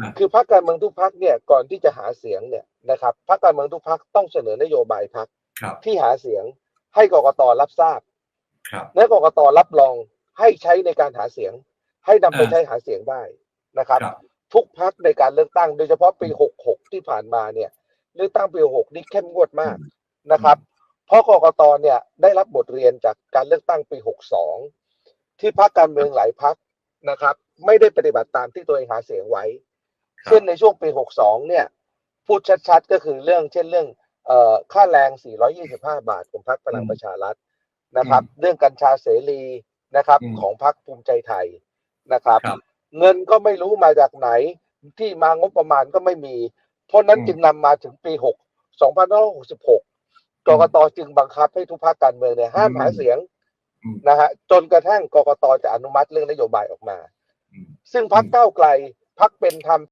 อ่าคือพรรคการเมืองทุกพรรคเนี่ยก่อนที่จะหาเสียงเนี่ยนะครับพรรคการเมืองทุกพรรคต้องเสนอนโยบายพรรคครับที่หาเสียงให้กกตรับทราบครับและกกตรับรองให้ใช้ในการหาเสียง ให้นำไปอ่าใช้หาเสียงได้นะครับครับ ทุกพักในการเลือกตั้งโดยเฉพาะปี 66 ที่ผ่านมาเนี่ย เลือกตั้งปี 66 นี่เข้มงวดมากนะครับ เพราะกกตเนี่ยได้รับบทเรียนจากการเลือกตั้งปี 62 ที่พักการเมืองหลายพักนะครับ ไม่ได้ปฏิบัติตามที่ตัวเองหาเสียงไว้ ครับเช่นในช่วงปี 62 เนี่ย พูดชัดๆ ก็คือเรื่องเช่นเรื่องเอ่อค่าแรง 425 บาทของพรรคพลังประชารัฐนะครับ เรื่องกัญชาเสรีนะครับอืมของพรรคภูมิใจไทยนะครับครับ เงินก็ไม่รู้มาจากไหนที่มางบประมาณก็ไม่มี เพราะนั้นอืมจึงนำมาถึงปี 6 2566กกตจึงบังคับให้ทุกภาคการเมืองเนี่ยห้ามอืมหาเสียงอืมนะฮะจนกระทั่งกกตจะอนุมัติเรื่องนโยบายออกมาอืมซึ่งพักอืมก้าวไกลพักเป็นธรรม